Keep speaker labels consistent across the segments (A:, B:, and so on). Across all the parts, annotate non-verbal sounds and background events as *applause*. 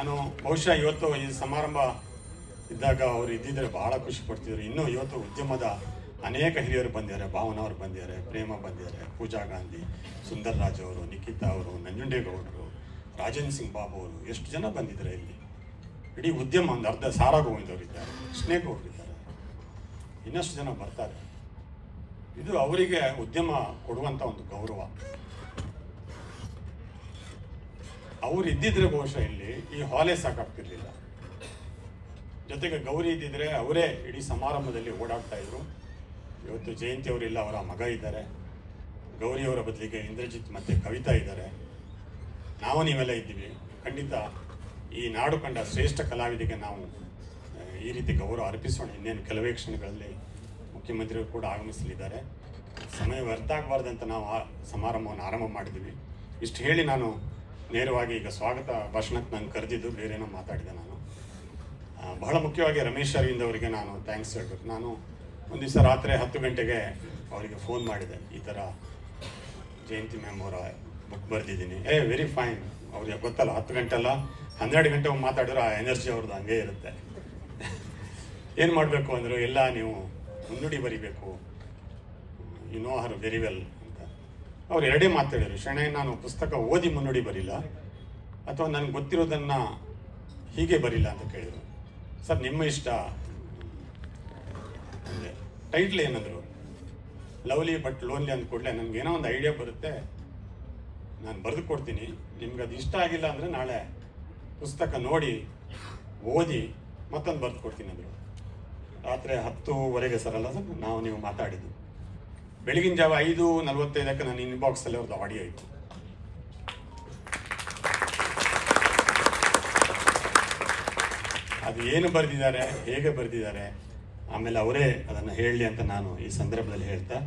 A: ನಾನು ಬಹುಶಃ ಇವತ್ತು ಈ ಸಮಾರಂಭ ಇದ್ದಾಗ ಅವರು ಇದ್ದಿದ್ದರೆ ಬಹಳ ಖುಷಿ ಪಡ್ತಿದ್ರು. ಇನ್ನೂ ಇವತ್ತು ಉದ್ಯಮದ ಅನೇಕ ಹಿರಿಯರು ಬಂದಿದ್ದಾರೆ. ಭಾವನವರು ಬಂದಿದ್ದಾರೆ, ಪ್ರೇಮ ಬಂದಿದ್ದಾರೆ, ಪೂಜಾ ಗಾಂಧಿ ಸುಂದರ್ ರಾಜ್ ಅವರು, ನಿಖಿತಾ ಅವರು, ನಂಜುಂಡೇಗೌಡರು, ರಾಜೇಂದ್ರ ಸಿಂಗ್ ಬಾಬು ಅವರು, ಎಷ್ಟು ಜನ ಬಂದಿದ್ದಾರೆ ಇಲ್ಲಿ? ಇಡೀ ಉದ್ಯಮ ಒಂದು ಅರ್ಧ ಸಾರಾ ಗೋವಿಂದ್ ಇದ್ದಾರೆ ಅವರಿದ್ದಾರೆ ಇನ್ನಷ್ಟು ಜನ ಬರ್ತಾರೆ. ಇದು ಅವರಿಗೆ ಉದ್ಯಮ ಕೊಡುವಂಥ ಒಂದು ಗೌರವ. ಅವ್ರು ಇದ್ದಿದ್ರೆ ಬಹುಶಃ ಇಲ್ಲಿ, ಈ ಹಾಲೇ ಸಾಕಾಗ್ತಿರ್ಲಿಲ್ಲ. ಜೊತೆಗೆ ಗೌರಿ ಇದ್ದಿದ್ರೆ ಅವರೇ ಇಡೀ ಸಮಾರಂಭದಲ್ಲಿ ಓಡಾಡ್ತಾ ಇದ್ರು. ಇವತ್ತು ಜಯಂತಿ ಅವರಿಲ್ಲ ಅವರ ಮಗ ಇದ್ದಾರೆ. ಗೌರಿ ಅವರ ಬದಲಿಗೆ ಇಂದ್ರಜಿತ್ ಮತ್ತೆ ಕವಿತಾ ಇದ್ದಾರೆ. ನಾವು ನೀವೆಲ್ಲ ಇದ್ದೀವಿ. ಖಂಡಿತ ಈ ನಾಡು ಕಂಡ ಶ್ರೇಷ್ಠ ಕಲಾವಿದಿಗೆ ನಾವು ಈ ರೀತಿ ಗೌರವ ಅರ್ಪಿಸೋಣ. ಇನ್ನೇನು ಕೆಲವೇ ಕ್ಷಣಗಳಲ್ಲಿ ಮುಖ್ಯಮಂತ್ರಿಗಳು ಕೂಡ ಆಗಮಿಸಲಿದ್ದಾರೆ. ಸಮಯ ವ್ಯರ್ಥ ಆಗಬಾರ್ದಂತ ನಾವು ಆ ಸಮಾರಂಭವನ್ನು ಆರಂಭ ಮಾಡಿದ್ದೀವಿ ಇಷ್ಟು ಹೇಳಿ ನಾನು ನೇರವಾಗಿ ಈಗ ಸ್ವಾಗತ ಭಾಷಣಕ್ಕೆ ನಾನು ಕರೆದಿದ್ದು ಬೇರೇನೋ ಮಾತಾಡಿದೆ ನಾನು. ಬಹಳ ಮುಖ್ಯವಾಗಿ ರಮೇಶ್ ಅರವಿಂದ್ ಅವರಿಗೆ ನಾನು ಥ್ಯಾಂಕ್ಸ್ ಹೇಳ್ಬೇಕು. ನಾನು ಒಂದು ರಾತ್ರಿ ಹತ್ತು ಗಂಟೆಗೆ ಅವರಿಗೆ ಫೋನ್ ಮಾಡಿದೆ. ಈ ಥರ ಜಯಂತಿ ಮ್ಯಾಮ್ ಅವರ ಬುಕ್ ಬರೆದಿದ್ದೀನಿ. ಏ ವೆರಿ ಫೈನ್ ಅವ್ರಿಗೆ ಗೊತ್ತಲ್ಲ, ಹತ್ತು ಗಂಟೆ ಅಲ್ಲ, ಹನ್ನೆರಡು ಗಂಟೆ ಮಾತಾಡಿದ್ರೆ ಆ ಎನರ್ಜಿ ಅವ್ರದ್ದು ಹಂಗೆ ಇರುತ್ತೆ. ಏನು ಮಾಡಬೇಕು ಅಂದರು, ಎಲ್ಲ ನೀವು ಮುನ್ನುಡಿ ಬರಿಬೇಕು. You know her very well ಅವ್ರು ಎರಡೇ ಮಾತಾಡಿದರು ಶಣೆ ನಾನು ಪುಸ್ತಕ ಓದಿ ಮುನ್ನುಡಿ ಬರಿಲ್ಲ. ಅಥವಾ ನನಗೆ ಗೊತ್ತಿರೋದನ್ನು ಹೀಗೆ ಬರಿಲ್ಲ ಅಂತ ಕೇಳಿದರು. ಸರ್, ನಿಮ್ಮ ಇಷ್ಟ. ಅಂದರೆ ಟೈಟ್ಲ್ ಏನಂದರು? ಲವ್ಲಿ ಬಟ್ ಲೋನ್ಲಿ ಅಂತ ಕೂಡಲೇ ಏನೋ ಒಂದು ಐಡಿಯಾ ಬರುತ್ತೆ. ನಾನು ಬರೆದು ಕೊಡ್ತೀನಿ. ನಿಮ್ಗೆ ಅದು ಇಷ್ಟ ಆಗಿಲ್ಲ ಅಂದರೆ ನಾಳೆ ಪುಸ್ತಕ ನೋಡಿ, ಓದಿ, ಮತ್ತೊಂದು ಬರೆದು ಕೊಡ್ತೀನಿ ಅಂದರು. ರಾತ್ರಿ ಹತ್ತುವರೆಗೆ ಸರ್ ಅಲ್ಲ ಸರ್, ನಾವು ನೀವು ಮಾತಾಡಿದ್ದು. ಬೆಳಗಿನ ಜಾವ ಐದು ನಲವತ್ತೈದಕ್ಕೆ ನನ್ನ ಇನ್ಬಾಕ್ಸಲ್ಲಿ ಅವ್ರದ್ದು ಆಡಿಯೋ ಇತ್ತು. ಅದು ಏನು ಬರೆದಿದ್ದಾರೆ, ಹೇಗೆ ಬರೆದಿದ್ದಾರೆ, ಆಮೇಲೆ ಅವರೇ ಅದನ್ನು ಹೇಳಲಿ ಅಂತ ನಾನು ಈ ಸಂದರ್ಭದಲ್ಲಿ ಹೇಳ್ತಾ,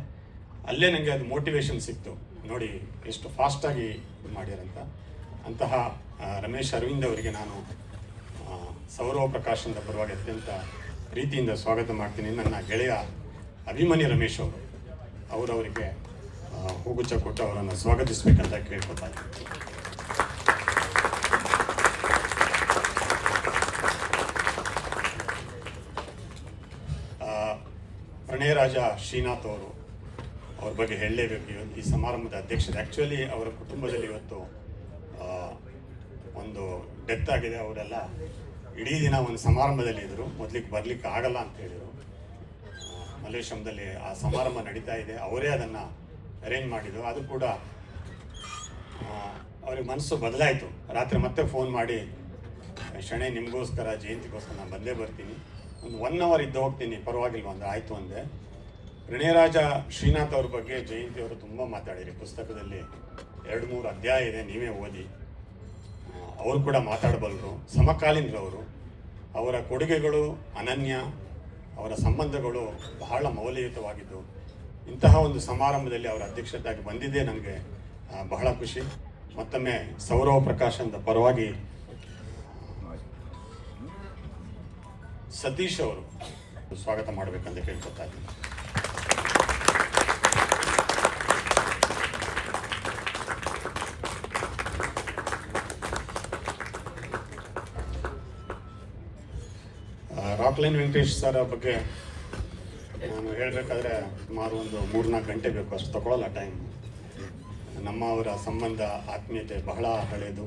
A: ಅಲ್ಲೇ ನನಗೆ ಅದು ಮೋಟಿವೇಶನ್ ಸಿಕ್ತು. ನೋಡಿ, ಎಷ್ಟು ಫಾಸ್ಟಾಗಿ ಇದು ಮಾಡ್ಯಾರಂತ ಅಂತಹ ರಮೇಶ್ ಅರವಿಂದ್ ಅವರಿಗೆ ನಾನು ಸೌರವ್ ಪ್ರಕಾಶನದ ಪರವಾಗಿ ಅತ್ಯಂತ ಪ್ರೀತಿಯಿಂದ ಸ್ವಾಗತ ಮಾಡ್ತೀನಿ. ನನ್ನ ಗೆಳೆಯ ಅಭಿಮನ್ಯು ರಮೇಶ್ ಅವರು. ಅವರವರಿಗೆ ಹೂಗುಚ್ಚ ಕೊಟ್ಟು ಅವರನ್ನು ಸ್ವಾಗತಿಸಬೇಕಂತ ಕೇಳ್ಕೊತಾ ಇದ್ದೀನಿ ಆ, ಪ್ರಣಯರಾಜ ಶ್ರೀನಾಥ್ ಅವರು ಅವ್ರ ಬಗ್ಗೆ ಹೇಳಲೇಬೇಕು. ಈ ಸಮಾರಂಭದ ಅಧ್ಯಕ್ಷರು ಆ್ಯಕ್ಚುಲಿ ಅವರ ಕುಟುಂಬದಲ್ಲಿ ಇವತ್ತು ಒಂದು ಡೆತ್ ಆಗಿದೆ. ಅವರೆಲ್ಲ ಇಡೀ ದಿನ ಒಂದು ಸಮಾರಂಭದಲ್ಲಿ ಇದ್ದರು ಮೊದಲಿಗೆ ಬರ್ಲಿಕ್ಕೆ ಆಗಲ್ಲ ಅಂತ ಹೇಳಿದರು. ಮಲ್ಲೇಶ್ವರದಲ್ಲಿ ಆ ಸಮಾರಂಭ ನಡೀತಾ ಇದೆ. ಅವರೇ ಅದನ್ನು ಅರೇಂಜ್ ಮಾಡಿದ್ರು ಅದು ಕೂಡ ಅವ್ರಿಗೆ ಮನಸ್ಸು ಬದಲಾಯಿತು. ರಾತ್ರಿ ಮತ್ತೆ ಫೋನ್ ಮಾಡಿ ಶಣೆ ನಿಮಗೋಸ್ಕರ, ಜಯಂತಿಗೋಸ್ಕರ ನಾನು ಬಂದೇ ಬರ್ತೀನಿ. ಒಂದು ಒನ್ ಅವರ್ ಇದ್ದು ಹೋಗ್ತೀನಿ. ಪರವಾಗಿಲ್ವ? ಅಂದರೆ ಆಯಿತು ಅಂದೆ. ಪ್ರಣಯರಾಜ ಶ್ರೀನಾಥ್ ಅವ್ರ ಬಗ್ಗೆ ಜಯಂತಿ ಅವರು ತುಂಬ ಮಾತಾಡಿರಿ ಪುಸ್ತಕದಲ್ಲಿ ಎರಡು ಮೂರು ಅಧ್ಯಾಯ ಇದೆ, ನೀವೇ ಓದಿ. ಅವರು ಕೂಡ ಮಾತಾಡಬಲ್ಲರು ಸಮಕಾಲೀನರವರು. ಅವರ ಕೊಡುಗೆಗಳು ಅನನ್ಯ. ಅವರ ಸಂಬಂಧಗಳು ಬಹಳ ಮೌಲ್ಯಯುತವಾಗಿದ್ದು, ಇಂತಹ ಒಂದು ಸಮಾರಂಭದಲ್ಲಿ ಅವರ ಅಧ್ಯಕ್ಷತೆಯಾಗಿ ಬಂದಿದ್ದೇ ನನಗೆ ಬಹಳ ಖುಷಿ. ಮತ್ತೊಮ್ಮೆ ಸೌರವ ಪ್ರಕಾಶನದ ಪರವಾಗಿ ಸತೀಶ್ ಅವರು ಸ್ವಾಗತ ಮಾಡಬೇಕಂತ ಕೇಳ್ಕೊತಾ ಇದ್ದೀನಿ. ರಾಕ್ಲೈನ್ ವೆಂಕಟೇಶ್ ಸರ್ ಬಗ್ಗೆ ನಾನು ಹೇಳಬೇಕಾದ್ರೆ ಸುಮಾರು ಒಂದು ಮೂರ್ನಾಲ್ಕು ಗಂಟೆ ಬೇಕು ಅಷ್ಟು ತಗೊಳ್ಳಲ್ಲ ಟೈಮ್ ನಮ್ಮ ಅವರ ಸಂಬಂಧ ಆತ್ಮೀಯತೆ ಬಹಳ ಹಳೆಯದು.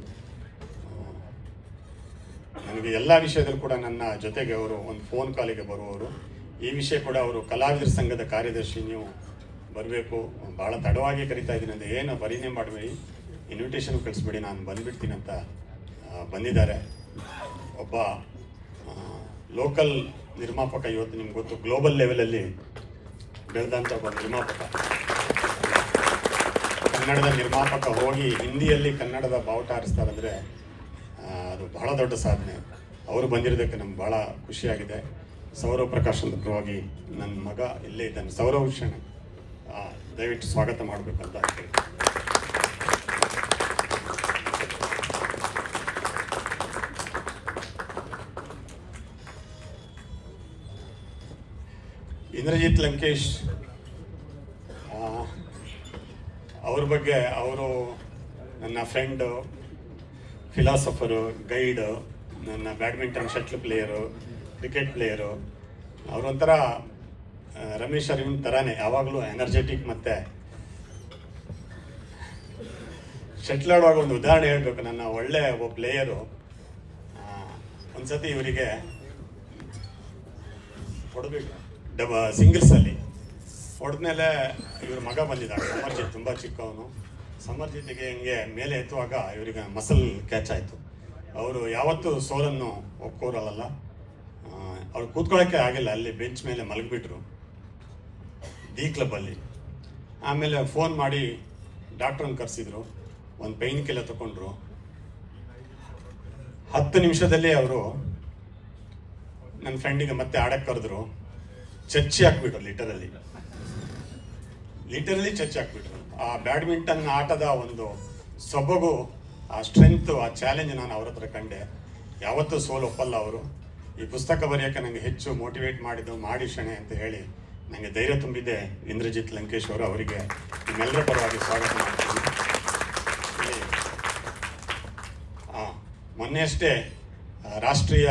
A: ನನಗೆ ಎಲ್ಲ ವಿಷಯದಲ್ಲೂ ಕೂಡ ನನ್ನ ಜೊತೆಗೆ ಅವರು ಒಂದು ಫೋನ್ ಕಾಲಿಗೆ ಬರುವವರು. ಈ ವಿಷಯ ಕೂಡ ಅವರು ಕಲಾವಿದರ ಸಂಘದ ಕಾರ್ಯದರ್ಶಿ ನೀವು ಬರಬೇಕು. ಭಾಳ ತಡವಾಗಿ ಕರಿತಾ ಇದ್ದೀನಿ ಅಂತ ಏನು ಬರೀನೇ ಮಾಡಬೇಡಿ. ಇನ್ವಿಟೇಷನ್ ಕಳಿಸ್ಬೇಡಿ, ನಾನು ಬಂದ್ಬಿಡ್ತೀನಿ ಅಂತ ಬಂದಿದ್ದಾರೆ. ಒಬ್ಬ ಲೋಕಲ್ ನಿರ್ಮಾಪಕ ಇವತ್ತು ನಿಮ್ಗೆ ಗೊತ್ತು ಗ್ಲೋಬಲ್ ಲೆವೆಲಲ್ಲಿ ಬೆಳೆದಂಥ ಒಬ್ಬ ನಿರ್ಮಾಪಕ. ಕನ್ನಡದ ನಿರ್ಮಾಪಕ ಹೋಗಿ ಹಿಂದಿಯಲ್ಲಿ ಕನ್ನಡದ ಬಾವುಟ ಹಾರಿಸ್ತಾರಂದ್ರೆ ಅದು ಬಹಳ ದೊಡ್ಡ ಸಾಧನೆ. ಅವರು ಬಂದಿರೋದಕ್ಕೆ ನಮ್ಗೆ ಬಹಳ ಖುಷಿಯಾಗಿದೆ. ಸೌರವ್ ಪ್ರಕಾಶನದ ಪರವಾಗಿ ನನ್ನ ಮಗ ಇಲ್ಲೇ ಇದ್ದಾನೆ. ಸೌರವ್ ಶಣ ದಯವಿಟ್ಟು ಸ್ವಾಗತ ಮಾಡಬೇಕಂತ ಇಂದ್ರಜಿತ್ ಲಂಕೇಶ್ ಅವ್ರ ಬಗ್ಗೆ ಅವರು ನನ್ನ ಫ್ರೆಂಡು ಫಿಲಾಸಫರು ಗೈಡು ನನ್ನ badminton shuttle player cricket player ಅವರೊಂಥರ Ramesh Aravind ಥರನೇ ಯಾವಾಗಲೂ ಎನರ್ಜೆಟಿಕ್ ಮತ್ತು ಶಟ್ಲ್ ಆಡುವಾಗ ಒಂದು ಉದಾಹರಣೆ ಹೇಳಬೇಕು. ನನ್ನ ಒಳ್ಳೆ ಒಬ್ಬ ಪ್ಲೇಯರು ಒಂದ್ಸತಿ ಇವರಿಗೆ ಹೊಡಬೇಕು ಡಬ ಸಿಂಗಲ್ಸಲ್ಲಿ ಹೊಡೆದ್ಮೇಲೆ ಇವ್ರ ಮಗ ಬಂದಿದ್ದ ಸಮರ್ಜಿತ್ ತುಂಬ ಚಿಕ್ಕವನು. ಸಮರ್ಜಿತ್ಗೆ ಹಿಂಗೆ ಮೇಲೆ ಎತ್ತುವಾಗ ಇವರಿಗೆ ಮಸಲ್ ಕ್ಯಾಚ್ ಆಯಿತು. ಅವರು ಯಾವತ್ತೂ ಸೋಲನ್ನು ಒಪ್ಕೋರಲ್ಲ ಅವ್ರು ಕೂತ್ಕೊಳ್ಳೋಕ್ಕೆ ಆಗಿಲ್ಲ. ಅಲ್ಲಿ ಬೆಂಚ್ ಮೇಲೆ ಮಲಗಿಬಿಟ್ರು. ಡಿ ಕ್ಲಬ್ಬಲ್ಲಿ ಆಮೇಲೆ ಫೋನ್ ಮಾಡಿ ಡಾಕ್ಟ್ರನ್ನ ಕರೆಸಿದ್ರು. ಒಂದು ಪೈನ್ ಕಿಲ್ಲ ತಗೊಂಡ್ರು ಹತ್ತು ನಿಮಿಷದಲ್ಲಿ ಅವರು ನನ್ನ ಫ್ರೆಂಡಿಗೆ ಮತ್ತೆ ಆಡಕ್ಕೆ ಕರೆದ್ರು. ಚರ್ಚಿ ಹಾಕ್ಬಿಟ್ರು ಲಿಟರಲ್ಲಿ ಲಿಟರಲ್ಲಿ ಚಚ್ಚಿ ಹಾಕ್ಬಿಟ್ರು ಆ ಬ್ಯಾಡ್ಮಿಂಟನ್ ಆಟದ ಒಂದು ಸೊಬಗು ಆ ಸ್ಟ್ರೆಂತು ಆ ಚಾಲೆಂಜ್ ನಾನು ಅವ್ರ ಹತ್ರ ಕಂಡೆ. ಯಾವತ್ತೂ ಸೋಲು ಒಪ್ಪಲ್ಲ ಅವರು. ಈ ಪುಸ್ತಕ ಬರೆಯೋಕ್ಕೆ ನನಗೆ ಹೆಚ್ಚು ಮೋಟಿವೇಟ್ ಮಾಡಿದ್ದು ಮಾಡಿ ಶಣೆ ಅಂತ ಹೇಳಿ ನನಗೆ ಧೈರ್ಯ ತುಂಬಿದೆ ಇಂದ್ರಜಿತ್ ಲಂಕೇಶ್ ಅವರು ಅವರಿಗೆ. ನಿಮ್ಮೆಲ್ಲರ ಪರವಾಗಿ ಸ್ವಾಗತ ಮಾಡ್ತೀನಿ. ಮೊನ್ನೆಯಷ್ಟೇ ರಾಷ್ಟ್ರೀಯ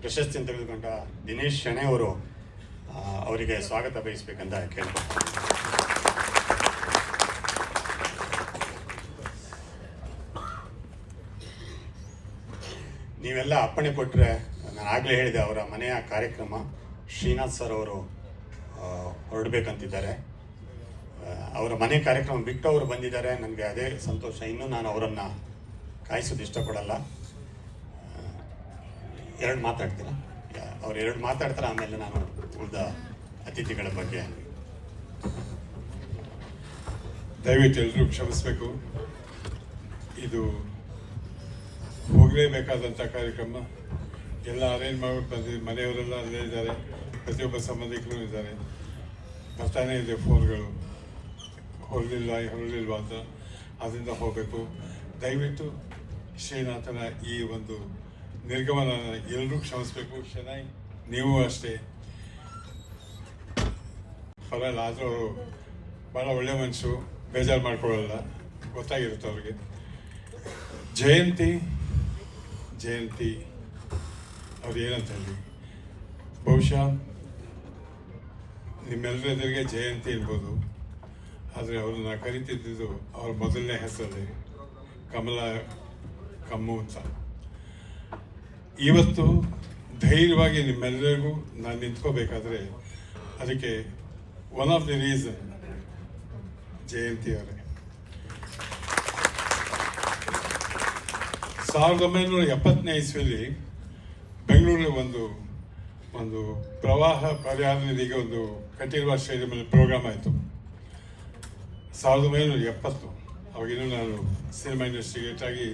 A: ಪ್ರಶಸ್ತಿಯನ್ನು ತೆಗೆದುಕೊಂಡ ದಿನೇಶ್ ಶೆಣೆ ಅವರು ಆ, ಅವರಿಗೆ ಸ್ವಾಗತ ಬಯಸಬೇಕಂತ ಕೇಳ್ಕೊಳ್ತೀನಿ. ನೀವೆಲ್ಲ ಅಪ್ಪಣೆ ಕೊಟ್ಟರೆ ನಾನು ಆಗಲೇ ಹೇಳಿದೆ ಅವರ ಮನೆಯ ಕಾರ್ಯಕ್ರಮ, ಶ್ರೀನಾಥ್ ಸರ್ ಅವರು ಹೊರಡಬೇಕಂತಿದ್ದಾರೆ. ಅವರ ಮನೆ ಕಾರ್ಯಕ್ರಮ ಬಿಟ್ಟು ಅವರು ಬಂದಿದ್ದಾರೆ. ನನಗೆ ಅದೇ ಸಂತೋಷ. ಇನ್ನೂ ನಾನು ಅವರನ್ನು ಕಾಯಿಸೋದು ಇಷ್ಟಪಡಲ್ಲ. ಎರಡು ಮಾತಾಡ್ತೀರಾ? ಅವ್ರು ಎರಡು ಮಾತಾಡ್ತಾರೆ, ಆಮೇಲೆ ನಾನು ಉಳಿದ ಅತಿಥಿಗಳ ಬಗ್ಗೆ.
B: ದಯವಿಟ್ಟು ಎಲ್ಲರೂ ಕ್ಷಮಿಸಬೇಕು. ಇದು ಹೋಗಲೇಬೇಕಾದಂಥ ಕಾರ್ಯಕ್ರಮ. ಎಲ್ಲ ಅರೇಂಜ್ ಮಾಡ್ಬಿಟ್ಟು ಬಂದಿದ್ದು ಮನೆಯವರೆಲ್ಲ ಅಲ್ಲೇ ಇದ್ದಾರೆ. ಪ್ರತಿಯೊಬ್ಬ ಸಂಬಂಧಿಕರು ಇದ್ದಾರೆ. ಬರ್ತಾನೆ ಇದೆ ಫೋನ್ಗಳು. ಹೊರಲಿಲ್ಲ, ಹೊರಲಿಲ್ವಾ ಅಂತ. ಅದರಿಂದ ಹೋಗಬೇಕು. ದಯವಿಟ್ಟು ಶ್ರೀನಾಥನ ಈ ಒಂದು ನಿರ್ಗಮನ ಎಲ್ಲರೂ ಕ್ಷಮಿಸಬೇಕು. ಶನಾಯ್ ನೀವು ಅಷ್ಟೇ. ಪರವಾಗಿಲ್ಲ ಆದರೂ ಅವರು ಭಾಳ ಒಳ್ಳೆ ಮನಸ್ಸು ಬೇಜಾರು ಮಾಡ್ಕೊಳ್ಳಲ್ಲ. ಗೊತ್ತಾಗಿರುತ್ತೆ ಅವ್ರಿಗೆ. ಜಯಂತಿ ಜಯಂತಿ. ಅವ್ರು ಏನಂತ ಹೇಳಿ? ಬಹುಶಃ ನಿಮ್ಮೆಲ್ಲರ ಜಯಂತಿ ಇರ್ಬೋದು ಆದರೆ ಅವ್ರನ್ನ ಕರಿತಿದ್ದು ಅವ್ರ ಮೊದಲನೇ ಹೆಸರಲ್ಲಿ ಕಮಲ ಕಮ್ಮು ಅಂತ. ಇವತ್ತು ಧೈರ್ಯವಾಗಿ ನಿಮ್ಮೆಲ್ಲರಿಗೂ ನಾನು ನಿಂತ್ಕೋಬೇಕಾದ್ರೆ ಅದಕ್ಕೆ one of the reason Jayanthi ಅವರೇ ಸಾವಿರದ ಒಂಬೈನೂರ ಎಪ್ಪತ್ತನೇ ಇಸ್ವಿಯಲ್ಲಿ ಬೆಂಗಳೂರಲ್ಲಿ ಒಂದು ಒಂದು ಪ್ರವಾಹ ಪರಿಹಾರ ನಿಧಿಗೆ ಒಂದು ಕಂಠೀರವ ಸ್ಟೇಡಿಯಮಲ್ಲಿ ಪ್ರೋಗ್ರಾಮ್ ಆಯಿತು. ಸಾವಿರದ ಒಂಬೈನೂರ ಎಪ್ಪತ್ತು ಅವಾಗಿನ್ನೂ ನಾನು ಸಿನಿಮಾ ಇಂಡಸ್ಟ್ರಿಗೆ ಆಗಿ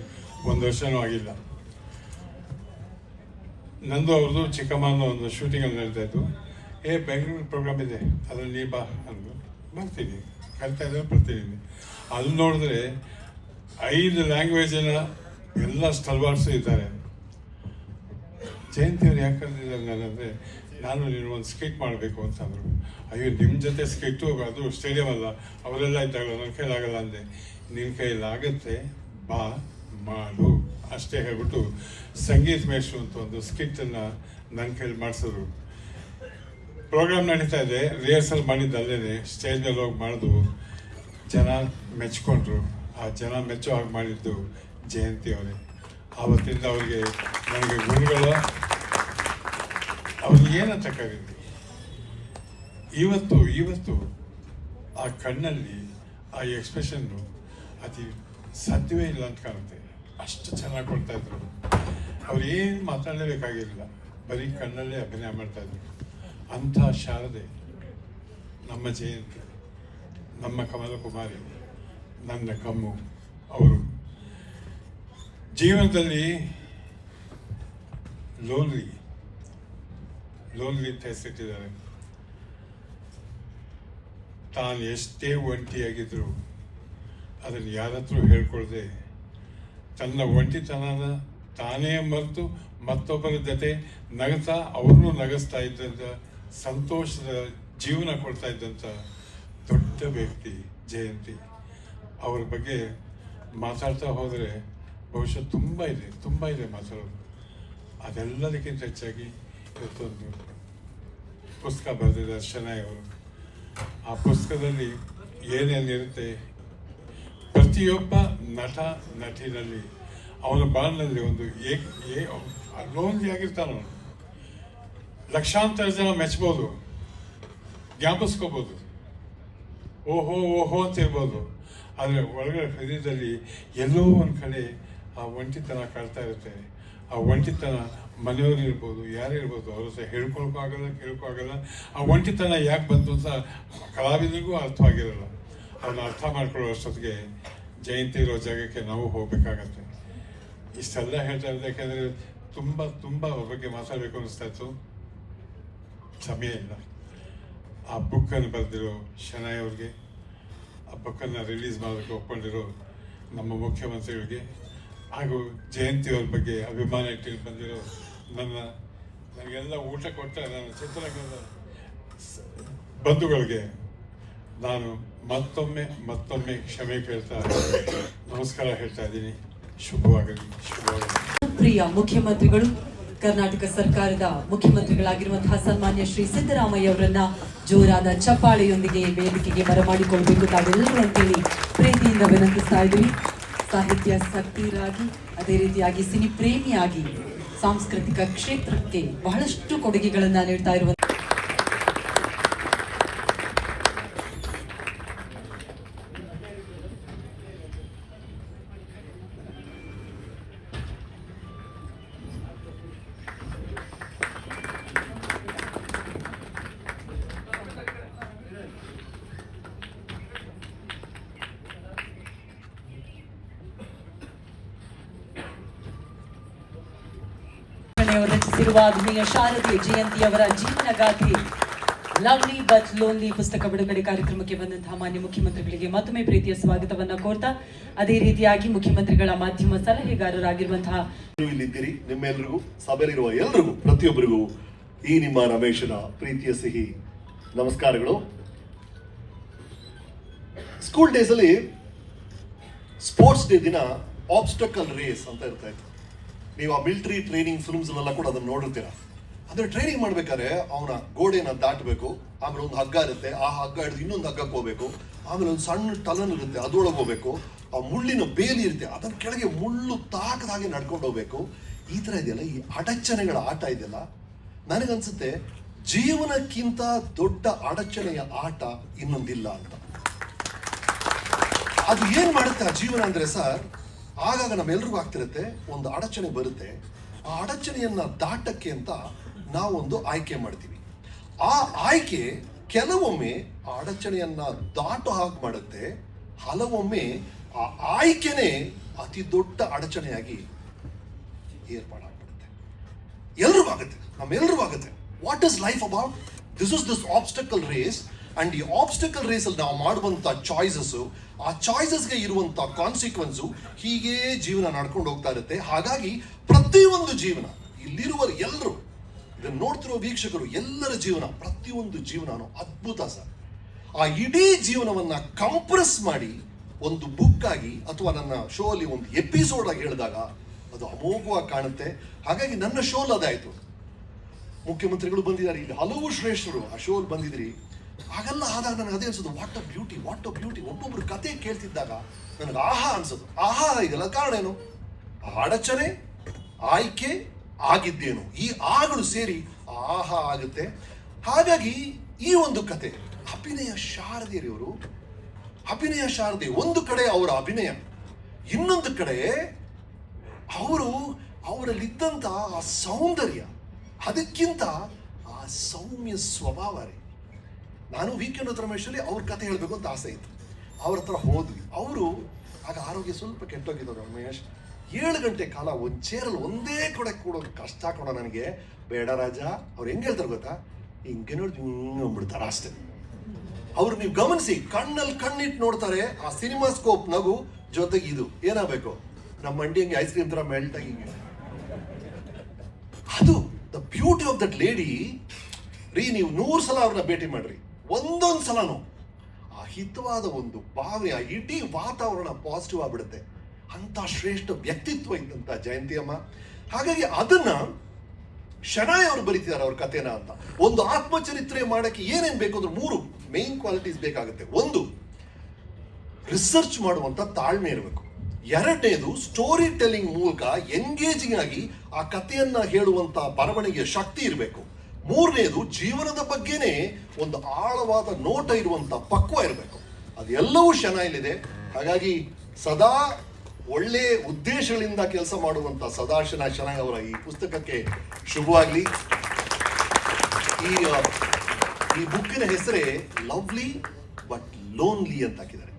B: ಒಂದು ವರ್ಷನೂ ಆಗಿಲ್ಲ. ನಂದು ಅವ್ರದ್ದು ಚಿಕ್ಕಮ್ಮನ ಒಂದು ಶೂಟಿಂಗ್ ನಡೀತಾ ಇತ್ತು. ಏ, ಬೆಂಗಳೂರು ಪ್ರೋಗ್ರಾಮ್ ಇದೆ. ಅದರಲ್ಲಿ ನೀ ಬಾ ಅಂದರು ಬರ್ತೀನಿ. ಕಲಿತಾ ಇದ್ದಾರೆ ಬರ್ತೀನಿ. ಅಲ್ಲಿ ನೋಡಿದ್ರೆ ಐದು ಲ್ಯಾಂಗ್ವೇಜನ್ನ ಎಲ್ಲ ಸ್ಟಲ್ವಾರ್ಸು ಇದ್ದಾರೆ. ಜಯಂತಿ ಅವ್ರು ಯಾಕೆ ಅಂದರೆ, ನಾನು ನೀನು ಒಂದು ಸ್ಕಿಟ್ ಮಾಡಬೇಕು ಅಂತ ಅಂದರು. ಅಯ್ಯೋ ನಿಮ್ಮ ಜೊತೆ ಸ್ಕಿಟ್ಟು ಅದು ಸ್ಟೇಡಿಯಂ ಅಲ್ಲ. ಅವರೆಲ್ಲ ಇದ್ದಾಗ ನನ್ನ ಕೈಲಾಗಲ್ಲ ಅಂದೆ. ನಿನ್ನ ಕೈಲಾಗತ್ತೆ ಬಾ, ಮಾಡು. ಅಷ್ಟೇ ಹೇಳ್ಬಿಟ್ಟು ಸಂಗೀತ ಮೇಷು ಅಂತ ಒಂದು ಸ್ಕಿಟ್ಟನ್ನು ನನ್ನ ಕೈಲಿ ಮಾಡಿಸಿದ್ರು. ಪ್ರೋಗ್ರಾಮ್ ನಡೀತಾ ಇದೆ. ರಿಹರ್ಸಲ್ ಮಾಡಿದ್ದಲ್ಲೇ ಸ್ಟೇಜ್ ಮೇಲೆ ಹೋಗಿ ಮಾಡಿದ್ವು ಜನ ಮೆಚ್ಕೊಂಡ್ರು. ಆ ಜನ ಮೆಚ್ಚೋ ಹಾಗೆ ಮಾಡಿದ್ದು ಜಯಂತಿ ಅವರೇ. ಆವತ್ತಿಂದ ಅವರಿಗೆ ನನಗೆ ಗುರುಗಳು, ಅವ್ರಿಗೆ ಏನಂತ ಕರೀತಿ ಇವತ್ತು ಇವತ್ತು ಆ ಕಣ್ಣಲ್ಲಿ, ಆ ಎಕ್ಸ್ಪ್ರೆಷನ್ನು ಅತಿ ಸಾಧ್ಯವೇ ಇಲ್ಲ ಅಂತ ಕಾಣುತ್ತೆ. ಅಷ್ಟು ಚೆನ್ನಾಗಿ ಕೊಡ್ತಾಯಿದ್ರು ಅವ್ರು ಏನು ಮಾತಾಡಲೇಬೇಕಾಗಿರಲಿಲ್ಲ ಬರೀ ಕಣ್ಣಲ್ಲೇ ಅಭಿನಯ ಮಾಡ್ತಾ ಇದ್ರು. ಅಂಥ ಶಾರದೆ, ನಮ್ಮ ಜಯಂತಿ, ನಮ್ಮ ಕಮಲ ಕುಮಾರಿ ನನ್ನ ಕಮ್ಮು ಅವರು. ಜೀವನದಲ್ಲಿ ಲೋನ್ಲಿ ಲೋನ್ಲಿ ಅಂತ ಹೆಸರಿಟ್ಟಿದ್ದಾರೆ ತಾನು ಎಷ್ಟೇ ಒಂಟಿಯಾಗಿದ್ರು ಅದನ್ನು ಯಾರತ್ರೂ ಹತ್ರ ಹೇಳ್ಕೊಳ್ದೆ, ತನ್ನ ಒಂಟಿತನನ ತಾನೇ ಮರೆತು ಮತ್ತೊಬ್ಬರ ಜೊತೆ ನಗತಾ, ಅವ್ರನ್ನೂ ನಗಸ್ತಾ ಇದ್ದಂಥ ಸಂತೋಷದ ಜೀವನ ಕೊಡ್ತಾ ಇದ್ದಂಥ ದೊಡ್ಡ ವ್ಯಕ್ತಿ ಜಯಂತಿ ಅವ್ರ ಬಗ್ಗೆ ಮಾತಾಡ್ತಾ ಹೋದರೆ ಬಹುಶಃ ತುಂಬ ಇದೆ ತುಂಬ ಇದೆ ಮಾತಾಡೋದು. ಅದೆಲ್ಲದಕ್ಕಿಂತ ಹೆಚ್ಚಾಗಿ ಇವತ್ತೊಂದು ಪುಸ್ತಕ ಬರೆದಿದ್ದಾರೆ ಶನಾಯ್ ಅವರು. ಆ ಪುಸ್ತಕದಲ್ಲಿ ಏನೇನಿರುತ್ತೆ ಪ್ರತಿಯೊಬ್ಬ ನಟ, ನಟಿನಲ್ಲಿ ಅವನ ಬಾಳಿನಲ್ಲಿ ಒಂದು ಏ ಲೋನ್ಲಿ ಆಗಿರ್ತಾನ ಅವನು ಲಕ್ಷಾಂತರ ಜನ ಮೆಚ್ಬೋದು. ಜ್ಞಾಪಿಸ್ಕೋಬೋದು. ಓಹೋ ಓಹೋ ಅಂತ ಇರ್ಬೋದು ಆದರೆ ಒಳಗಡೆ ಹೃದಯದಲ್ಲಿ ಎಲ್ಲೋ ಒಂದು ಕಡೆ ಆ ಒಂಟಿತನ ಕಾಡ್ತಾ ಇರುತ್ತೆ. ಆ ಒಂಟಿತನ ಮನೆಯವರು ಇರ್ಬೋದು ಯಾರು ಇರ್ಬೋದು ಅವ್ರ ಸಹ ಹೇಳ್ಕೊಳಕ್ಕೂ ಆಗಲ್ಲ, ಕೇಳ್ಕೊ ಆಗಲ್ಲ. ಆ ಒಂಟಿತನ ಯಾಕೆ ಬಂತು ಅಂತ ಕಲಾವಿದರಿಗೂ ಅರ್ಥವಾಗಿರಲ್ಲ. ಅದನ್ನ ಅರ್ಥ ಮಾಡ್ಕೊಳ್ಳೋ ಅಷ್ಟೊತ್ತಿಗೆ ಜಯಂತಿ ಇರೋ ಜಾಗಕ್ಕೆ ನಾವು ಹೋಗಬೇಕಾಗತ್ತೆ. ಇಷ್ಟೆಲ್ಲ ಹೇಳ್ತಾ ಇರೋದು ಯಾಕೆಂದರೆ ತುಂಬ ತುಂಬ ಅವ್ರ ಬಗ್ಗೆ ಮಾತಾಡಬೇಕು ಅನ್ನಿಸ್ತಾ ಇತ್ತು. ಸಮಯ ಇಲ್ಲ ಆ ಬುಕ್ಕನ್ನು ಬರೆದಿರೋ ಶನಾಯ್ ಅವ್ರಿಗೆ, ಆ ಬುಕ್ಕನ್ನು ರಿಲೀಸ್ ಮಾಡೋದಕ್ಕೆ ಒಪ್ಕೊಂಡಿರೋ ನಮ್ಮ ಮುಖ್ಯಮಂತ್ರಿಗಳಿಗೆ, ಹಾಗೂ ಜಯಂತಿ ಅವ್ರ ಬಗ್ಗೆ ಅಭಿಮಾನ ಇಟ್ಟು ಬಂದಿರೋ ನನ್ನ, ನನಗೆಲ್ಲ ಊಟ ಕೊಟ್ಟ ನನ್ನ ಚಿತ್ರರಂಗದ ಬಂಧುಗಳಿಗೆ ನಾನು ಮತ್ತೊಮ್ಮೆ ಮತ್ತೊಮ್ಮೆ ಕ್ಷಮೆ ಕೇಳ್ತಾ, ನಮಸ್ಕಾರ ಹೇಳ್ತಾ ಇದ್ದೀನಿ. ಶುಭವಾಗಲಿ ಶುಭವಾಗಲಿ.
C: ಪ್ರಿಯ ಮುಖ್ಯಮಂತ್ರಿಗಳು ಕರ್ನಾಟಕ ಸರ್ಕಾರದ ಮುಖ್ಯಮಂತ್ರಿಗಳಾಗಿರುವಂತಹ ಸನ್ಮಾನ್ಯ ಶ್ರೀ ಸಿದ್ದರಾಮಯ್ಯ ಅವರನ್ನ ಜೋರಾದ ಚಪ್ಪಾಳೆಯೊಂದಿಗೆ ವೇದಿಕೆಗೆ ಬರಮಾಡಿಕೊಳ್ಬೇಕು ತಾವೆಲ್ಲರೂ ಅಂತೇಳಿ ಪ್ರೀತಿಯಿಂದ ವಿನಂತಿಸ್ತಾ ಇದ್ದೀವಿ ಸಾಹಿತ್ಯ ಸಕ್ತಿಯರಾಗಿ, ಅದೇ ರೀತಿಯಾಗಿ ಸಿನಿ ಪ್ರೇಮಿಯಾಗಿ ಸಾಂಸ್ಕೃತಿಕ ಕ್ಷೇತ್ರಕ್ಕೆ ಬಹಳಷ್ಟು ಕೊಡುಗೆಗಳನ್ನ ನೀಡ್ತಾ ಇರುವ ಅವರು ರಚಿಸಿರುವ ಅಭಿನಯ ಶಾರದೆ ಜಯಂತಿಯವರ ಜೀವನಗಾಥೆ. ಲವ್ಲಿ ಬಟ್ ಲೋನ್ಲಿ ಪುಸ್ತಕ ಬಿಡುಗಡೆ ಕಾರ್ಯಕ್ರಮಕ್ಕೆ ಬಂದಂತಹ ಮಾನ್ಯ ಮುಖ್ಯಮಂತ್ರಿಗಳಿಗೆ ಮತ್ತೊಮ್ಮೆ ಪ್ರೀತಿಯ ಸ್ವಾಗತವನ್ನ ಕೋರ್ತಾ, ಅದೇ ರೀತಿಯಾಗಿ ಮುಖ್ಯಮಂತ್ರಿಗಳ ಮಾಧ್ಯಮ ಸಲಹೆಗಾರರಾಗಿರುವಂತಹ
D: ಇಲ್ಲಿದ್ದೀರಿ ನಿಮ್ಮೆಲ್ಲರಿಗೂ ಸಭೆಯಲ್ಲಿರುವ ಎಲ್ಲರಿಗೂ ಪ್ರತಿಯೊಬ್ಬರಿಗೂ ಈ ನಿಮ್ಮ ರಮೇಶನ ಪ್ರೀತಿಯ ಸಿಹಿ ನಮಸ್ಕಾರಗಳು. ಸ್ಕೂಲ್ ಡೇಸ್ ಅಲ್ಲಿ ಸ್ಪೋರ್ಟ್ಸ್ ಡೇ ದಿನ ಆಬ್ಸ್ಟಕಲ್ ರೇಸ್ ಅಂತ ಇರ್ತಾ ಇತ್ತು. ನೀವು ಆ ಮಿಲಿಟರಿ ಟ್ರೈನಿಂಗ್ ಫಿಲ್ಮ್ಸ್ ಅಲ್ಲೆಲ್ಲ ಕೂಡ ಅದನ್ನ ನೋಡಿರ್ತೀರ? ಅಂದ್ರೆ ಟ್ರೈನಿಂಗ್ ಮಾಡ್ಬೇಕಾದ್ರೆ ಅವನ ಗೋಡೆನ ದಾಟಬೇಕು, ಆಮೇಲೆ ಒಂದು ಹಗ್ಗ ಇರುತ್ತೆ, ಆ ಹಗ್ಗ ಹಿಡಿದು ಇನ್ನೊಂದು ಹಗ್ಗಕ್ಕೆ ಹೋಗ್ಬೇಕು, ಆಮೇಲೆ ಒಂದು ಸಣ್ಣ ಟಲನ್ ಇರುತ್ತೆ, ಅದರೊಳಗೆ ಹೋಗ್ಬೇಕು, ಆ ಮುಳ್ಳಿನ ಬೇಲಿ ಇರುತ್ತೆ, ಅದನ್ನ ಕೆಳಗೆ ಮುಳ್ಳು ತಾಕದ ಹಾಗೆ ನಡ್ಕೊಂಡು ಹೋಗ್ಬೇಕು. ಈ ತರ ಇದೆಯಲ್ಲ, ಈ ಅಡಚಣೆಗಳ ಆಟ ಇದೆಯಲ್ಲ, ನನಗನ್ಸುತ್ತೆ ಜೀವನಕ್ಕಿಂತ ದೊಡ್ಡ ಅಡಚಣೆಯ ಆಟ ಇನ್ನೊಂದಿಲ್ಲ ಅಂತ. ಅದು ಏನ್ ಮಾಡುತ್ತೆ ಆ ಜೀವನ ಅಂದರೆ ಸರ್ ಆಗಾಗ ನಮ್ಮೆಲ್ರಿಗೂ ಆಗ್ತಿರುತ್ತೆ, ಒಂದು ಅಡಚಣೆ ಬರುತ್ತೆ. ಆ ಅಡಚಣೆಯನ್ನ ದಾಟಕ್ಕೆ ಅಂತ ನಾವೊಂದು ಆಯ್ಕೆ ಮಾಡ್ತೀವಿ. ಆ ಆಯ್ಕೆ ಕೆಲವೊಮ್ಮೆ ಆ ಅಡಚಣೆಯನ್ನ ದಾಟು ಹಾಗೆ ಮಾಡುತ್ತೆ. ಹಲವೊಮ್ಮೆ ಆ ಆಯ್ಕೆನೇ ಅತಿ ದೊಡ್ಡ ಅಡಚಣೆಯಾಗಿ ಏರ್ಪಾಡಾಗ್ಬಿಡುತ್ತೆ. ಎಲ್ರಿಗೂ ಆಗುತ್ತೆ, ನಮ್ಮೆಲ್ರಿಗೂ ಆಗುತ್ತೆ. What is life about this is this obstacle race and ಈ ಆಬ್ಸ್ಟಕಲ್ ರೇಸಲ್ಲಿ ನಾವು ಮಾಡುವಂತ ಚಾಯ್ಸಸ್ ಆ ಚಾಯ್ಸಸ್ಗೆ ಇರುವಂಥ ಕಾನ್ಸಿಕ್ವೆನ್ಸು ಹೀಗೆ ಜೀವನ ನಡ್ಕೊಂಡು ಹೋಗ್ತಾ ಇರುತ್ತೆ. ಹಾಗಾಗಿ ಪ್ರತಿಯೊಂದು ಜೀವನ, ಇಲ್ಲಿರುವ ಎಲ್ಲರೂ ಇದನ್ನು ನೋಡ್ತಿರೋ ವೀಕ್ಷಕರು ಎಲ್ಲರ ಜೀವನ ಪ್ರತಿಯೊಂದು ಜೀವನನೂ ಅದ್ಭುತ ಸರ್. ಆ ಇಡೀ ಜೀವನವನ್ನ ಕಂಪ್ರೆಸ್ ಮಾಡಿ ಒಂದು ಬುಕ್ ಆಗಿ ಅಥವಾ ನನ್ನ ಶೋ ಅಲ್ಲಿ ಒಂದು ಎಪಿಸೋಡ್ ಆಗಿ ಹೇಳಿದಾಗ ಅದು ಅಮೋಘವಾಗಿ ಕಾಣುತ್ತೆ. ಹಾಗಾಗಿ ನನ್ನ ಶೋಲ್ ಅದಾಯ್ತು. ಮುಖ್ಯಮಂತ್ರಿಗಳು ಬಂದಿದ್ದಾರೆ. ಇಲ್ಲಿ ಹಲವು ಶ್ರೇಷ್ಠರು ಆ ಶೋ ಅಲ್ಲಿ ಬಂದಿದ್ರಿ. ಹಾಗೆಲ್ಲ ಆದಾಗ ನನಗೆ ಅದೇ ಅನ್ಸೋದು what a beauty what a beauty ಒಬ್ಬೊಬ್ರು ಕತೆ ಕೇಳ್ತಿದ್ದಾಗ ನನಗೆ ಆಹಾ ಅನ್ಸೋದು ಆಹಾ ಇದೆಲ್ಲ ಕಾರಣ ಏನು? ಅಡಚಣೆ, ಆಯ್ಕೆ ಆಗಿದ್ದೇನು? ಈ ಆಗಳು ಸೇರಿ ಆಹಾ ಆಗುತ್ತೆ. ಹಾಗಾಗಿ ಈ ಒಂದು ಕತೆ, ಅಭಿನಯ ಶಾರದೆಯವರು, ಅಭಿನಯ ಶಾರದೆ ಒಂದು ಕಡೆ ಅವರ ಅಭಿನಯ, ಇನ್ನೊಂದು ಕಡೆ ಅವರು ಅವರಲ್ಲಿದ್ದಂಥ ಆ ಸೌಂದರ್ಯ, ಅದಕ್ಕಿಂತ ಆ ಸೌಮ್ಯ ಸ್ವಭಾವ ರೀ. ನಾನು ವೀಕೆಂಡ್ ರಮೇಶಲ್ಲಿ ಅವ್ರ ಕತೆ ಹೇಳಬೇಕು ಅಂತ ಆಸೆ ಇತ್ತು. ಅವ್ರ ಹತ್ರ ಹೋದ್ವಿ. ಅವರು ಆಗ ಆರೋಗ್ಯ ಸ್ವಲ್ಪ ಕೆಟ್ಟೋಗಿದ್ರು ರಮೇಶ್. ಏಳು ಗಂಟೆ ಕಾಲ ಒಂದು ಒಂದೇ ಕಡೆ ಕೂಡೋದು ಕಷ್ಟ ಕೊಡೋ ನನಗೆ. ಬೇಡ ರಾಜ, ಅವ್ರು ಹೆಂಗೆ ಹೇಳ್ತಾರೆ ಗೊತ್ತಾ? ಹಿಂಗೆ ನೋಡಿ ಅಂದ್ಬಿಡ್ತಾರೆ ಅಷ್ಟೇ. ಅವ್ರು ನೀವು ಗಮನಿಸಿ, ಕಣ್ಣಲ್ಲಿ ಕಣ್ಣಿಟ್ಟು ನೋಡ್ತಾರೆ, ಆ ಸಿನಿಮಾ ಸ್ಕೋಪ್ ನಗು ಜೊತೆಗೆ ಇದು. ಏನಾಗಬೇಕು? ನಮ್ಮ ಮಂಡಿ ಹಂಗೆ ಐಸ್ ಕ್ರೀಮ್ ಥರ ಮೆಲ್ಟ್ ಆಗಿ ಹಿಂಗೆ. ಅದು the beauty of that lady ರೀ, ನೀವು ನೂರು ಸಲ ಅವ್ರನ್ನ ಭೇಟಿ ಮಾಡ್ರಿ. ಒಂದೊಂದು ಸಲನು ಆ ಹಿತವಾದ ಒಂದು ಭಾವನೆ, ಆ ಇಡೀ ವಾತಾವರಣ ಪಾಸಿಟಿವ್ ಆಗಿಬಿಡುತ್ತೆ. ಅಂತ ಶ್ರೇಷ್ಠ ವ್ಯಕ್ತಿತ್ವ ಇದ್ದಂತ ಜಯಂತಿ ಅಮ್ಮ. ಹಾಗಾಗಿ ಅದನ್ನ ಶನಾಯ್ ಅವರು ಬರೀತಿದ್ದಾರೆ ಅವ್ರ ಕಥೆನ ಅಂತ. ಒಂದು ಆತ್ಮಚರಿತ್ರೆ ಮಾಡಕ್ಕೆ ಏನೇನು ಬೇಕು ಅಂದ್ರೆ ಮೂರು ಮೇನ್ ಕ್ವಾಲಿಟೀಸ್ ಬೇಕಾಗುತ್ತೆ. ಒಂದು ರಿಸರ್ಚ್ ಮಾಡುವಂಥ ತಾಳ್ಮೆ ಇರಬೇಕು. ಎರಡನೇದು ಸ್ಟೋರಿ ಟೆಲ್ಲಿಂಗ್ ಮೂಲಕ ಎಂಗೇಜಿಂಗ್ ಆಗಿ ಆ ಕಥೆಯನ್ನ ಹೇಳುವಂತ ಬರವಣಿಗೆಯ ಶಕ್ತಿ ಇರಬೇಕು. ಮೂರನೇದು ಜೀವನದ ಬಗ್ಗೆನೇ ಒಂದು ಆಳವಾದ ನೋಟ ಇರುವಂತ ಪಕ್ವ ಇರಬೇಕು. ಅದೆಲ್ಲವೂ ಶನಾಯಿಲಿದೆ ಹಾಗಾಗಿ ಸದಾ ಒಳ್ಳೆ ಉದ್ದೇಶಗಳಿಂದ ಕೆಲಸ ಮಾಡುವಂತ ಸದಾಶನ ಶನಾಯ್ ಅವರ ಈ ಪುಸ್ತಕಕ್ಕೆ ಶುಭವಾಗ್ಲಿ. ಈ ಈ ಬುಕ್ಕಿನ ಹೆಸರೇ ಲವ್ಲಿ ಬಟ್ ಲೋನ್ಲಿ ಅಂತ ಹಾಕಿದ್ದಾರೆ.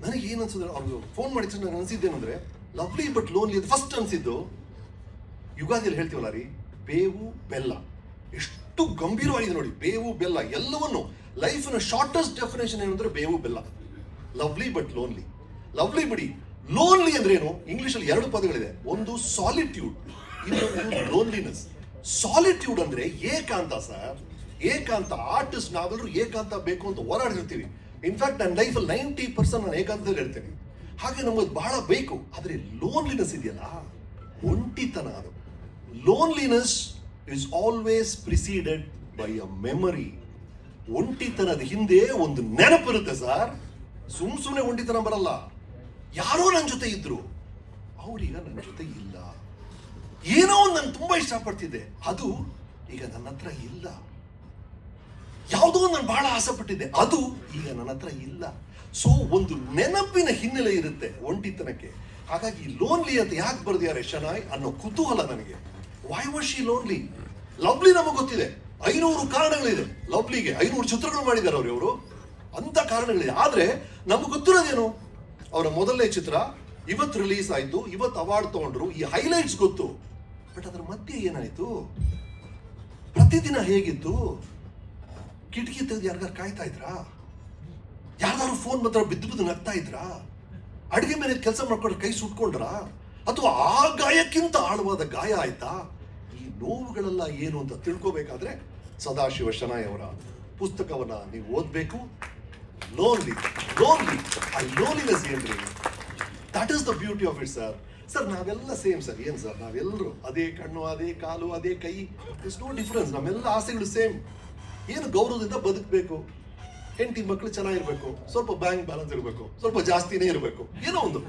D: ನನಗೆ ಏನು ಅನ್ಸಿದ್ರೆ ಅವರು ಫೋನ್ ಮಾಡಿದ ನನಗೆ ಅನ್ಸಿದ್ದೇನೆಂದ್ರೆ, ಲವ್ಲಿ ಬಟ್ ಲೋನ್ಲಿ ಅಂತ ಫಸ್ಟ್ ಅನ್ಸಿದ್ದು, ಯುಗಾದಿಯಲ್ಲಿ ಹೇಳ್ತೀವಲ್ಲ ರೀ, ಬೇವು, ಬೆಲ್ಲ. ಎಷ್ಟು ಗಂಭೀರವಾಗಿದೆ ನೋಡಿ, ಬೇವು, ಬೆಲ್ಲ, ಎಲ್ಲವನ್ನು. ಲೈಫಿನ ಶಾರ್ಟೆಸ್ಟ್ ಡೆಫಿನೇಷನ್ ಏನಂದ್ರೆ ಬೇವು, ಬೆಲ್ಲ. ಲವ್ಲಿ ಬಟ್ ಲೋನ್ಲಿ ಲವ್ಲಿ ಬಿಡಿ. ಲೋನ್ಲಿ ಅಂದ್ರೆ ಏನು? ಇಂಗ್ಲಿಷ್ ಅಲ್ಲಿ ಎರಡು ಪದಗಳಿದೆ. ಒಂದು ಸಾಲಿಟ್ಯೂಡ್ ಇನ್ನೊಂದು ಲೋನ್ಲಿನೆಸ್ ಸಾಲಿಟ್ಯೂಡ್ ಅಂದ್ರೆ ಏಕಾಂತ ಸರ್. ಏಕಾಂತ ಆರ್ಟಿಸ್ಟ್ ನಾವೆಲ್ಲರೂ ಏಕಾಂತ ಬೇಕು ಅಂತ ಹೋರಾಡಿರ್ತೀವಿ. ಇನ್ಫ್ಯಾಕ್ಟ್ ನನ್ನ ಲೈಫಲ್ಲಿ ನೈಂಟಿ ಪರ್ಸೆಂಟ್ ನಾನು ಏಕಾಂತದಲ್ಲಿ ಇರ್ತೀನಿ. ಹಾಗೆ ನಮಗೆ ಬಹಳ ಬೇಕು. ಆದರೆ ಲೋನ್ಲಿನೆಸ್ ಇದೆಯಲ್ಲ? ಒಂಟಿತನ ಅದು. Loneliness is always preceded by a memory ಒಂಟಿತನದ ಹಿಂದೆ ಒಂದು ನೆನಪಿರುತ್ತೆ ಸರ್. ಸುಮ್ ಸುಮ್ಮನೆ ಒಂಟಿತನ ಬರಲ್ಲ. ಯಾರೋ ನನ್ನ ಜೊತೆ ಇದ್ರು. ಅವ್ರೀಗ ನನ್ನ ಜೊತೆ ಇಲ್ಲ. ಏನೋ ಒಂದು ನಾನು ತುಂಬಾ ಇಷ್ಟಪಡ್ತಿದ್ದೆ. ಅದು ಈಗ ನನ್ನ ಹತ್ರ ಇಲ್ಲ. ಯಾವುದೋ ನಾನು ಬಹಳ ಆಸೆಪಟ್ಟಿದ್ದೆ. ಅದು ಈಗ ನನ್ನ ಹತ್ರ ಇಲ್ಲ. ಸೊ ಒಂದು ನೆನಪಿನ ಹಿನ್ನೆಲೆ ಇರುತ್ತೆ ಒಂಟಿತನಕ್ಕೆ. ಹಾಗಾಗಿ ಲೋನ್ಲಿ ಅಂತ ಯಾಕೆ ಬರ್ದಿದ್ದಾರೆ ಶನಾಯ್ ಅನ್ನೋ ಕುತೂಹಲ ನನಗೆ. Why was she lonely lovely ನಮಗೆ ಗೊತ್ತಿದೆ. ಐನೂರು ಕಾರಣಗಳಿದೆ. ಲವ್ಲಿಗೆ ಐನೂರು ಚಿತ್ರಗಳು ಮಾಡಿದ್ದಾರೆ ಅವರು ಇವರು. ಅಂತ ಕಾರಣಗಳಿದೆ. ಆದರೆ ನಮ್ಗೆ ಗೊತ್ತಿರೋದೇನು? ಅವರ ಮೊದಲನೇ ಚಿತ್ರ ಇವತ್ತು ರಿಲೀಸ್ ಆಯಿತು. ಇವತ್ತು ಅವಾರ್ಡ್ ತಗೊಂಡ್ರು. ಈ ಹೈಲೈಟ್ಸ್ ಗೊತ್ತು. ಬಟ್ ಅದರ ಮಧ್ಯೆ ಏನಾಯಿತು? ಪ್ರತಿದಿನ ಹೇಗಿತ್ತು? ಕಿಟಕಿ ತೆಗೆದು ಯಾರಿಗಾರು ಕಾಯ್ತಾ ಇದ್ರಾ? ಯಾರ್ದಾರು ಫೋನ್ ಮಾತ್ರ ಬಿದ್ದು ಬಿದ್ದು ನಗ್ತಾ ಇದ್ರಾ? ಅಡುಗೆ ಮೇಲೆ ಕೆಲಸ ಮಾಡ್ಕೊಂಡ್ರೆ ಕೈ ಸುಟ್ಕೊಂಡ್ರಾ? ಅಥವಾ ಆ ಗಾಯಕ್ಕಿಂತ ಆಳವಾದ ಗಾಯ ಆಯ್ತಾ? ನೋವುಗಳೆಲ್ಲ ಏನು ಅಂತ ತಿಳ್ಕೋಬೇಕಾದ್ರೆ ಸದಾಶಿವ ಶನಾಯವರ ಪುಸ್ತಕವನ್ನ ನೀವು ಓದ್ಬೇಕು. ಲೋನ್ಲಿ ಲೋನ್ಲಿ ಆ ಲೋನ್ಲಿನೆಸ್ ಏನ್ರಿ? That is the beauty of it sir sir ನಾವೆಲ್ಲ ಸೇಮ್ ಸರ್ ಏನು ಸರ್ ನಾವೆಲ್ಲರೂ ಅದೇ ಕಣ್ಣು, ಅದೇ ಕಾಲು, ಅದೇ ಕೈ. ಇಸ್ ನೋ ಡಿಫರೆನ್ಸ್ ನಮ್ಮೆಲ್ಲ ಆಸೆಗಳು ಸೇಮ್ ಏನು ಗೌರವದಿಂದ ಬದುಕಬೇಕು? ಹೆಂಡತಿ ಮಕ್ಕಳು ಚೆನ್ನಾಗಿರ್ಬೇಕು. ಸ್ವಲ್ಪ ಬ್ಯಾಂಕ್ ಬ್ಯಾಲೆನ್ಸ್ ಇರಬೇಕು. ಸ್ವಲ್ಪ ಜಾಸ್ತಿನೇ ಇರಬೇಕು. ಏನೋ ಒಂದು.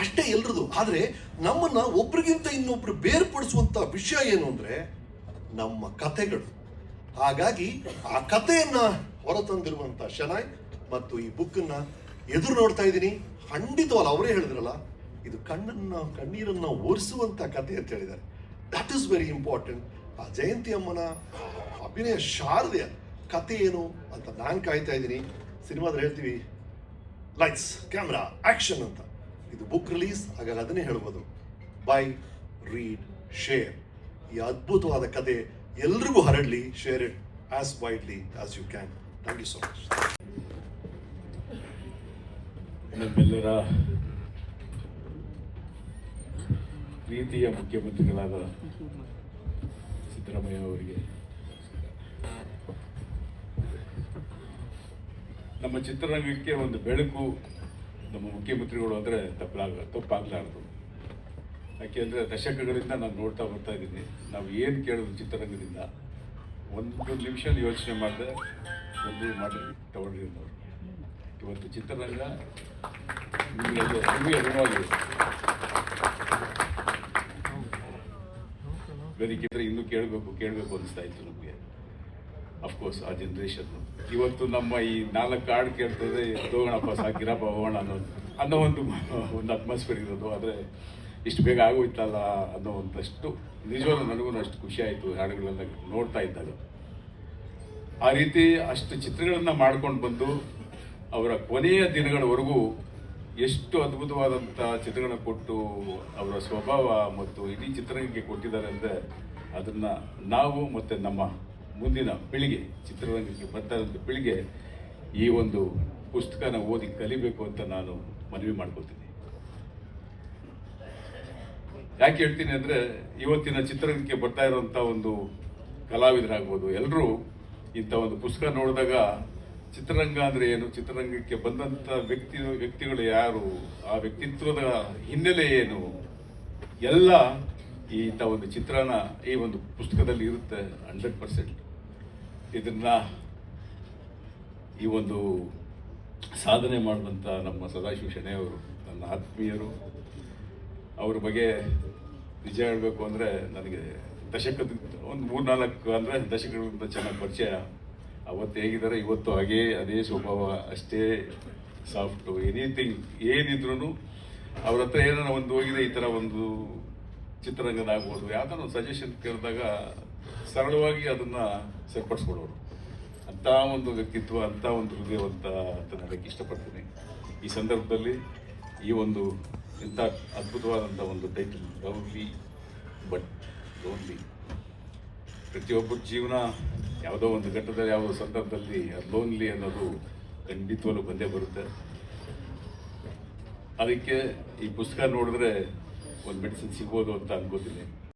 D: ಅಷ್ಟೇ ಎಲ್ರದು. ಆದ್ರೆ ನಮ್ಮನ್ನ ಒಬ್ರಿಗಿಂತ ಇನ್ನೊಬ್ರು ಬೇರ್ಪಡಿಸುವಂತ ವಿಷಯ ಏನು ಅಂದ್ರೆ ನಮ್ಮ ಕಥೆಗಳು. ಹಾಗಾಗಿ ಆ ಕಥೆಯನ್ನ ಹೊರತಂದಿರುವಂತ ಶನಾಯ್ ಮತ್ತು ಈ ಬುಕ್ಕನ್ನ ಎದುರು ನೋಡ್ತಾ ಇದ್ದೀನಿ. ಖಂಡಿತವಲ್ಲ ಅವರೇ ಹೇಳಿದ್ರಲ್ಲ, ಇದು ಕಣ್ಣನ್ನ, ಕಣ್ಣೀರನ್ನ ಒರೆಸುವಂತ ಕಥೆ ಅಂತ ಹೇಳಿದ್ದಾರೆ. ದಟ್ ಇಸ್ ವೆರಿ ಇಂಪಾರ್ಟೆಂಟ್ ಆ ಜಯಂತಿ ಅಮ್ಮನ ಅಭಿನಯ ಶಾರದೆಯ ಕಥೆ ಏನು ಅಂತ ನಾನು ಕಾಯ್ತಾ ಇದ್ದೀನಿ. ಸಿನಿಮಾದಲ್ಲಿ ಹೇಳ್ತೀವಿ ಲೈಟ್ಸ್ ಕ್ಯಾಮ್ರಾ ಆಕ್ಷನ್ ಅಂತ. ಇದು ಬುಕ್ ರಿಲೀಸ್ ಹಾಗಾಗಿ ಅದನ್ನೇ ಹೇಳ್ಬೋದು. ಬೈ ರೀಡ್ ಶೇರ್ ಈ ಅದ್ಭುತವಾದ ಕತೆ ಎಲ್ರಿಗೂ ಹರಡಲಿ share it as widely as you can thank you so much
E: ನಮ್ಮೆಲ್ಲರ ಪ್ರೀತಿಯ ಮುಖ್ಯಮಂತ್ರಿಗಳಾದ ಸಿದ್ದರಾಮಯ್ಯ ಅವರಿಗೆ ನಮ್ಮ ಚಿತ್ರರಂಗಕ್ಕೆ ಒಂದು ಬೆಳಕು ನಮ್ಮ ಮುಖ್ಯಮಂತ್ರಿಗಳು ಅಂದರೆ ತಪ್ಪಲಾಗ ತಪ್ಪಾಗಲಾರ್ದು. ಯಾಕೆಂದರೆ ದಶಕಗಳಿಂದ ನಾನು ನೋಡ್ತಾ ಬರ್ತಾ ಇದ್ದೀನಿ. ನಾವು ಏನು ಕೇಳೋದು ಚಿತ್ರರಂಗದಿಂದ ಒಂದು ನಿಮಿಷ ಯೋಚನೆ ಮಾಡಿದೆ ಒಂದು ಮಾಡಿ ತಗೊಂಡ್ರಿ ನೋಡಿ ಇವತ್ತು ಚಿತ್ರರಂಗ ನಿಮಗೆ ನಿಮಗೆ ಋಣವಾಗಿದೆ ಬೇರೆ ಇನ್ನೂ ಕೇಳಬೇಕು ಕೇಳಬೇಕು ಅನಿಸ್ತಾ ಇತ್ತು ನಮಗೆ. ಅಫ್ಕೋರ್ಸ್ ಆ ಜನ್ರೇಷನ್ ಇವತ್ತು ನಮ್ಮ ಈ ನಾಲ್ಕು ಕಾರ್ಡ್ ಕೇಳ್ತದೆ ತೋಗೋಣಪ್ಪ ಸಾಕಿರಪ್ಪ, ಹೋಗೋಣ ಅನ್ನೋದು ಅನ್ನೋ ಒಂದು *laughs* ಒಂದು ಅಟ್ಮಾಸ್ಫಿಯರ್ ಇರೋದು. ಆದರೆ ಇಷ್ಟು ಬೇಗ ಆಗೋಯ್ತಲ್ಲ ಅನ್ನೋ ಒಂದಷ್ಟು ನಿಜವಾಗ್ಲೂ ನನಗೂ ಅಷ್ಟು ಖುಷಿ ಆಯಿತು ಹಾಡುಗಳೆಲ್ಲ ನೋಡ್ತಾ ಇದ್ದಾಗ. ಆ ರೀತಿ ಅಷ್ಟು ಚಿತ್ರಗಳನ್ನು ಮಾಡ್ಕೊಂಡು ಬಂದು ಅವರ ಕೊನೆಯ ದಿನಗಳವರೆಗೂ ಎಷ್ಟು ಅದ್ಭುತವಾದಂಥ ಚಿತ್ರಗಳನ್ನ ಕೊಟ್ಟು ಅವರ ಸ್ವಭಾವ ಮತ್ತು ಇಡೀ ಚಿತ್ರರಂಗಕ್ಕೆ ಕೊಟ್ಟಿದ್ದಾರೆ ಅಂದರೆ ಅದನ್ನು ನಾವು ಮತ್ತು ನಮ್ಮ ಮುಂದಿನ ಪೀಳಿಗೆ, ಚಿತ್ರರಂಗಕ್ಕೆ ಬರ್ತಾ ಇರೋಂಥ ಪೀಳಿಗೆ ಈ ಒಂದು ಪುಸ್ತಕನ ಓದಿ ಕಲಿಬೇಕು ಅಂತ ನಾನು ಮನವಿ ಮಾಡ್ಕೊತೀನಿ. ಯಾಕೆ ಹೇಳ್ತೀನಿ ಅಂದರೆ, ಇವತ್ತಿನ ಚಿತ್ರರಂಗಕ್ಕೆ ಬರ್ತಾ ಇರುವಂಥ ಒಂದು ಕಲಾವಿದರಾಗ್ಬೋದು ಎಲ್ಲರೂ ಇಂಥ ಒಂದು ಪುಸ್ತಕ ನೋಡಿದಾಗ ಚಿತ್ರರಂಗ ಅಂದರೆ ಏನು, ಚಿತ್ರರಂಗಕ್ಕೆ ಬಂದಂಥ ವ್ಯಕ್ತಿ, ವ್ಯಕ್ತಿಗಳು ಯಾರು, ಆ ವ್ಯಕ್ತಿತ್ವದ ಹಿನ್ನೆಲೆ ಏನು, ಎಲ್ಲ ಈ ಇಂಥ ಒಂದು ಚಿತ್ರಣ ಈ ಒಂದು ಪುಸ್ತಕದಲ್ಲಿ ಇರುತ್ತೆ, ಹಂಡ್ರೆಡ್ ಪರ್ಸೆಂಟ್. ಇದನ್ನ ಈ ಒಂದು ಸಾಧನೆ ಮಾಡಿದಂಥ ನಮ್ಮ ಸದಾಶಿವ ಶೆಣೆ ಅವರು, ನನ್ನ ಆತ್ಮೀಯರು, ಅವ್ರ ಬಗ್ಗೆ ನಿಜ ಹೇಳಬೇಕು ಅಂದರೆ ನನಗೆ ದಶಕದ ಒಂದು ಮೂರು ನಾಲ್ಕು ಅಂದರೆ ದಶಕಗಳಿಂದ ಚೆನ್ನಾಗಿ ಪರಿಚಯ. ಅವತ್ತು ಹೇಗಿದ್ದಾರೆ? ಇವತ್ತು ಹಾಗೇ, ಅದೇ ಸ್ವಭಾವ ಅಷ್ಟೇ, ಸಾಫ್ಟು ಎನಿಥಿಂಗ್ ಏನಿದ್ರು ಅವ್ರ ಹತ್ರ ಏನಾರ ಒಂದು ಹೋಗಿದೆ, ಈ ಥರ ಒಂದು ಚಿತ್ರರಂಗದಾಗ್ಬೋದು. ಯಾವ್ದಾರ ಒಂದು ಸಜೆಷನ್ ಕೇಳಿದಾಗ ಸರಳವಾಗಿ ಅದನ್ನು ಸರಿಪಡಿಸ್ಕೊಡೋರು ಅಂಥ ಒಂದು ವ್ಯಕ್ತಿತ್ವ, ಅಂಥ ಒಂದು ಹೃದಯವಂತ ಅಂತ ಹೇಳಕ್ಕೆ ಇಷ್ಟಪಡ್ತೀನಿ. ಈ ಸಂದರ್ಭದಲ್ಲಿ ಈ ಒಂದು ಇಂಥ ಅದ್ಭುತವಾದಂಥ ಒಂದು ಟೈಟಲ್ ಲವ್ಲಿ ಬಟ್ ಲೋನ್ಲಿ ಪ್ರತಿಯೊಬ್ಬರ ಜೀವನ ಯಾವುದೋ ಒಂದು ಘಟ್ಟದಲ್ಲಿ, ಯಾವುದೋ ಸಂದರ್ಭದಲ್ಲಿ ಲೋನ್ಲಿ ಅನ್ನೋದು ಖಂಡಿತವಾಗ್ಲೂ ಬಂದೇ ಬರುತ್ತೆ. ಅದಕ್ಕೆ ಈ ಪುಸ್ತಕ ನೋಡಿದ್ರೆ ಒಂದು ಮೆಡಿಸಿನ್ ಸಿಗ್ಬೋದು ಅಂತ ಅನ್ಕೋತೀನಿ.